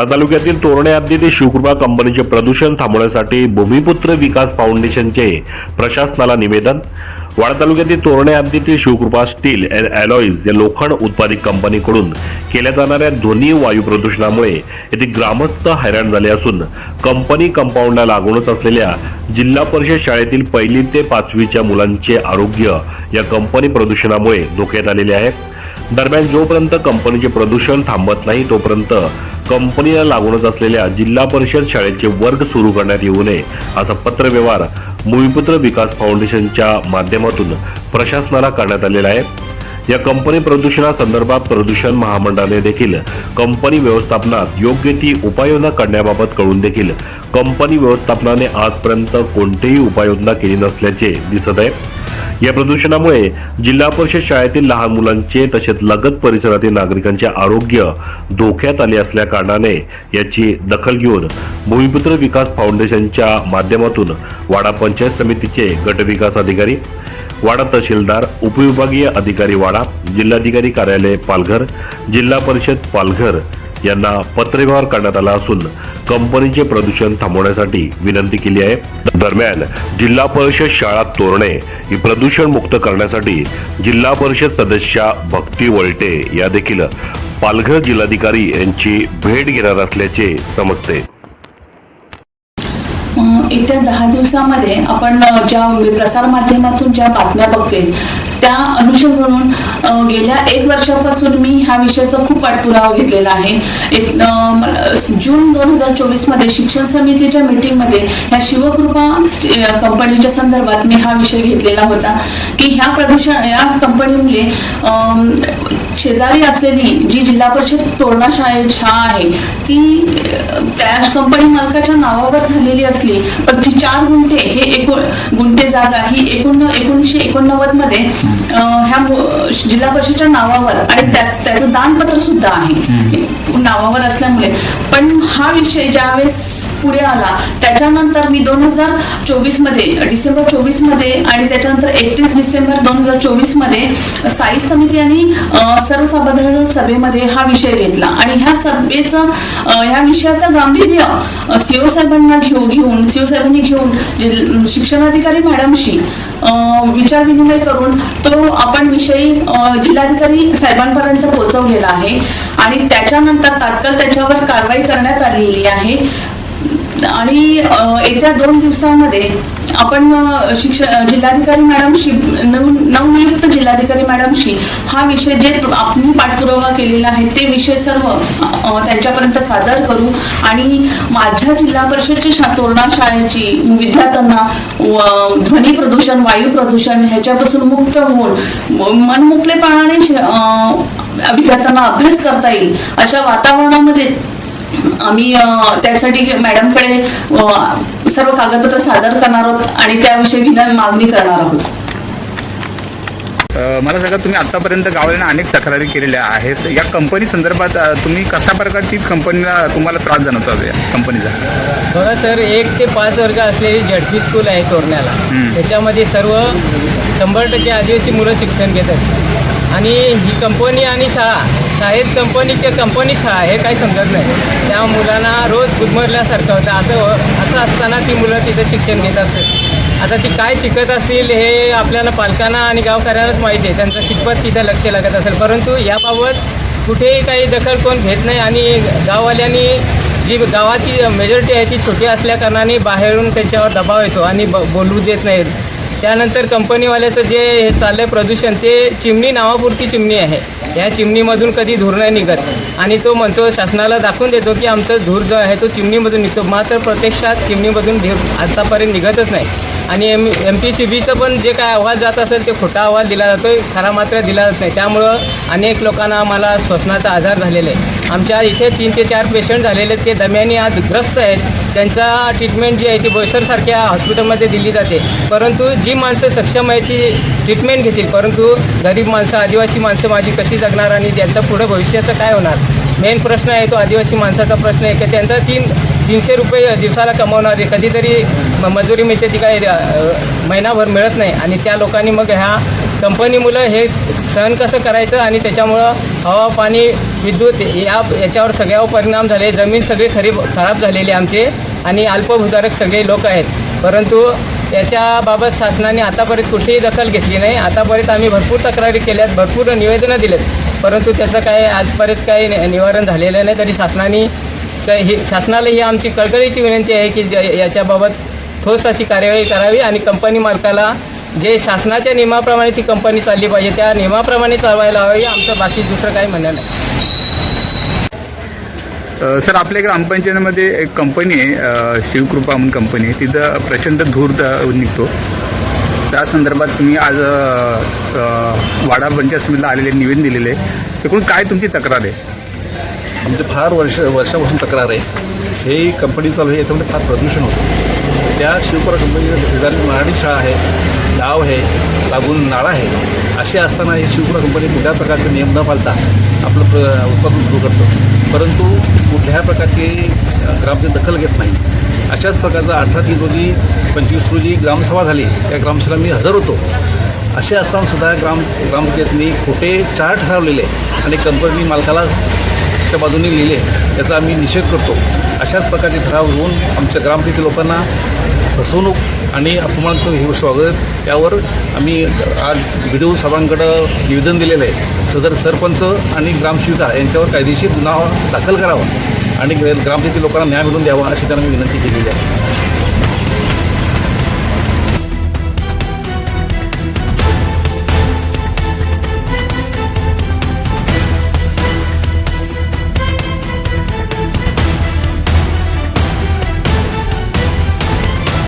वाडा तालुक्यातील तोरणे हद्दीत ते शिवकृपा कंपनीचे प्रदूषण थांबवण्यासाठी भूमिपुत्र विकास फाउंडेशनचे प्रशासनाला निवेदन. वाडा तालुक्यातील तोरणे हद्दीतील शिवकृपा स्टील अँड अॅलॉईज या लोखंड उत्पादित कंपनीकडून केल्या जाणाऱ्या ध्वनी वायू प्रदूषणामुळे येथे ग्रामस्थ हैराण झाले असून कंपनी कंपाऊंडला लागूनच असलेल्या जिल्हा परिषद शाळेतील पहिली ते पाचवीच्या मुलांचे आरोग्य या कंपनी प्रदूषणामुळे धोक्यात आलेले आहे. दरम्यान जोपर्यंत कंपनीचे प्रदूषण थांबत नाही तोपर्यंत कंपनीला लागूनच असलेल्या जिल्हा परिषद शाळेचे वर्ग सुरू करण्यात येऊ नये असा पत्रव्यवहार भूमिपुत्र विकास फाउंडेशनच्या माध्यमातून प्रशासनाला करण्यात आलेला आहे. या कंपनी प्रदूषणासंदर्भात प्रदूषण महामंडळाने देखील कंपनी व्यवस्थापनात योग्य ती उपाययोजना करण्याबाबत कळून देखील कंपनी व्यवस्थापनाने आजपर्यंत कोणतीही उपाययोजना केली नसल्याचे दिसत आहे. या प्रदूषणामुळे जिल्हा परिषद शाळेतील लहान मुलांचे तसेच लगत परिसरातील नागरिकांचे आरोग्य धोक्यात आले असल्या कारणाने याची दखल घेऊन भूमिपुत्र विकास फाउंडेशनच्या माध्यमातून वाडा पंचायत समितीचे गटविकास अधिकारी वाडा तहसीलदार उपविभागीय अधिकारी वाडा जिल्हाधिकारी कार्यालय पालघर जिल्हा परिषद पालघर यांना पत्रव्यवहार करण्यात आला असून कंपनीचे प्रदूषण थांबवण्यासाठी विनंती केली आहे. दरम्यान जिल्हा परिषद शाळा तोरणे ही प्रदूषण मुक्त करण्यासाठी जिल्हा परिषद सदस्या भक्ती वळटे या देखील पालघर जिल्हाधिकारी यांची भेट घेणार असल्याचे समजते. येत्या दहा दिवसामध्ये आपण ज्या प्रसारमाध्यमातून ज्या बातम्या बघते त्या अनुषंगाने अं, गेल्या एक वर्षापासून मी ह्या विषयाचा खूप पाठपुरावा घेतलेला आहे. एक जून दोन हजार चोवीसमध्ये शिक्षण समितीच्या मीटिंगमध्ये ह्या शिवकृपा कंपनीच्या संदर्भात मी हा विषय घेतलेला होता. की ह्या प्रदूषण या कंपनीमुळे शेजारी असलेली जी जिल्हा परिषद तोरणा शाळे शाळा आहे ती अं, त्या कंपनी मालकाच्या नावावर झालेली असली पण ती चार गुंठे हे एकूण गुंठे जागा ही एकोण एकोणीसशे एकोणनव्वदमध्ये ह्या जिल्हा परिषदच्या नावावर आणि त्याच त्याचं दानपत्र सुद्धा आहे. नावावर असल्यामुळे. पण हा विषय ज्यावेळेस पुढे आला त्याच्यानंतर मी दोन हजार चोवीसमध्ये डिसेंबर चोवीसमध्ये आणि त्याच्यानंतर एकतीस डिसेंबर दोन हजार चोवीसमध्ये साई समिती आणि सर्वसाधारण सभेमध्ये हा विषय घेतला. आणि ह्या सभेचं ह्या विषयाचं गांभीर्य सीओ साहेबांना घेऊ घेऊन सीओ साहेबांनी घेऊन शिक्षणाधिकारी मॅडमशी अं, विचार विनिमय करून तो आपण विषयी जिल्हाधिकारी साहेबांपर्यंत पोहोचवलेला आहे. आणि त्याच्यानंतर तात्काळ त्याच्यावर कारवाई करण्यात आलेली आहे. आणि अं, येत्या दोन दिवसांमध्ये आपण शिक्षण जिल्हाधिकारी मॅडमशी नवनियुक्त म्हणजे जिल्हाधिकारी मॅडमशी हा विषय जे आपण पाठपुरावा केलेला आहे ते विषय सर्व त्यांच्यापर्यंत सादर करू. आणि माझ्या जिल्हा परिषदची शा तोरणा शाळेची विद्यार्थ्यांना ध्वनी प्रदूषण वायू प्रदूषण ह्याच्यापासून मुक्त होऊन मन मनमोकळेपणाने अं, विद्यार्थ्यांना अभ्यास करता येईल अशा वातावरणामध्ये आम्ही त्यासाठी मॅडमकडे सर्व कागदपत्र सादर करणार आहोत आणि त्याविषयी विनंती मागणी करणार आहोत. मला सांगा तुम्ही आतापर्यंत गावाला अनेक तक्रारी केलेल्या आहेत. या कंपनी संदर्भात तुम्ही कशा प्रकारची कंपनीला तुम्हाला त्रास जाणवतो या कंपनीचा? बघा सर एक ते पाच वर्ग असलेली झडपी स्कूल आहे तोरण्याला. त्याच्यामध्ये सर्व शंभर टक्के आदिवासी मुलं शिक्षण घेतात. आणि ही कंपनी आणि शाळा शाळेत कंपनी किंवा कंपनी शाळा हे काही समजत नाही. त्या मुलांना रोज गुदमरल्यासारखं होतं. असं हो, असं असताना ती मुलं तिथं शिक्षण घेत असतात आता ती काय शिकत असतील हे आपल्याला पालकांना आणि गावकऱ्यांनाच माहिती आहे. त्यांचं कितपत तिथं लक्ष लागत असेल. परंतु याबाबत कुठेही काही दखल कोण घेत नाही आणि गाववाल्यांनी जी गावाची मेजॉरिटी आहे ती छोटी असल्याकारणाने बाहेरून त्याच्यावर दबाव येतो आणि ब बोलू देत नाहीत. त्यानंतर कंपनीवाल्याचं जे हे चाललं आहे प्रदूषण ते चिमणी नावापुरती चिमणी आहे. या चिमणीमधून कधी धूर नाही निघत. आणि तो म्हणतो शासनाला दाखवून देतो की आमचा धूर जो आहे तो चिमणीमधून निघतो. मात्र प्रत्यक्षात चिमणीमधून धूर आतापर्यंत निघतच नाही. आणि एम एम पी सी बीचं पण जे काय आवाज जात असेल ते खोटा आवाज दिला जातो खरा मात्र दिला जात नाही. त्यामुळं अनेक लोकांना आम्हाला श्वसनाचा आजार झालेला आहे. आमच्या इथे तीन ते चार पेशंट झालेले आहेत. ते दम्याने आज ग्रस्त आहेत. त्यांचा ट्रीटमेंट जी आहे ती बॉयसरसारख्या हॉस्पिटलमध्ये दिली जाते. परंतु जी माणसं सक्षम आहे ती ट्रीटमेंट घेतील. परंतु गरीब माणसं आदिवासी माणसं माझी कशी जगणार आणि त्यांचं पुढं भविष्याचं काय होणार? मेन प्रश्न आहे तो आदिवासी माणसाचा प्रश्न आहे. की त्यांचा तीन तीनशे रुपये दिवसाला कमवणारे कधीतरी म- मजुरी मिळते ती काय महिनाभर मिळत नाही. आणि त्या लोकांनी मग ह्या कंपनी मुलं हे सहन कसं करायचं आणि त्याच्यामुळं हवा पाणी विद्युत या याच्यावर सगळ्यावर परिणाम झाले. जमीन सगळी खरी खराब झालेली आमची आणि अल्पभूधारक सगळे लोक आहेत. परंतु याच्याबाबत शासनाने आतापर्यंत कुठलीही दखल घेतली नाही. आतापर्यंत आम्ही भरपूर तक्रारी केल्यात भरपूर निवेदनं दिलेत. परंतु त्याचं काही आजपर्यंत काही निवारण झालेलं नाही. तरी शासनाने ही शासनाला ही आमची कळकळीची विनंती आहे की ज- याच्याबाबत ठोस अशी कार्यवाही करावी आणि कंपनी मालकाला जे शासनाच्या नियमाप्रमाणे ती कंपनी चालली पाहिजे त्या नियमाप्रमाणे चालवायला हवी आमचं बाकी दुसरं काही म्हणणं नाही. सर आपल्या ग्रामपंचायतीमध्ये एक कंपनी आहे शिवकृपा म्हणून कंपनी आहे. तिथं प्रचंड धूर निघतो. त्या संदर्भात तुम्ही आज वाडा पंचायत समितीला आलेले निवेदन दिलेले आहे. एकूण काय तुमची तक्रार आहे? आमचे फार वर्ष वर्षापासून तक्रार आहे. हे कंपनी चालू आहे याच्यामध्ये फार प्रदूषण होतं. त्या शिवपुरा कंपनीच्या शेजारी मराठी शाळा आहे. गाव आहे लागून नाळा आहे. असे असताना ही शिवपुरा कंपनी कुठल्या प्रकारचे नियम न पाळता आपलं प्र उत्पादन सुरू करतं. परंतु कुठल्याही प्रकारची ग्रामची दखल घेत नाही. अशाच प्रकारचा अठरा तीन रोजी पंचवीस रोजी ग्रामसभा झाली. त्या ग्रामसभेला मी हजर होतो. असे असतानासुद्धा ग्राम ग्रामपंचायतनी खोटे चार ठरवलेले आणि कंपनी मालकाला च्या बाजूने लिहिले. याचा आम्ही निषेध करतो. अशाच प्रकारचे ठराव घेऊन आमच्या ग्रामपंचायती लोकांना फसवणूक आणि अपमान करून हे गोष्ट त्यावर आम्ही आज व्हिडिओ साहेबांकडं निवेदन दिलेलं आहे. सदर सरपंच आणि ग्रामसेविका यांच्यावर कायदेशीर गुन्हा दाखल करावा आणि ग्रामपंचायती लोकांना न्याय मिळून द्यावा अशी त्यांना मी विनंती केलेली आहे.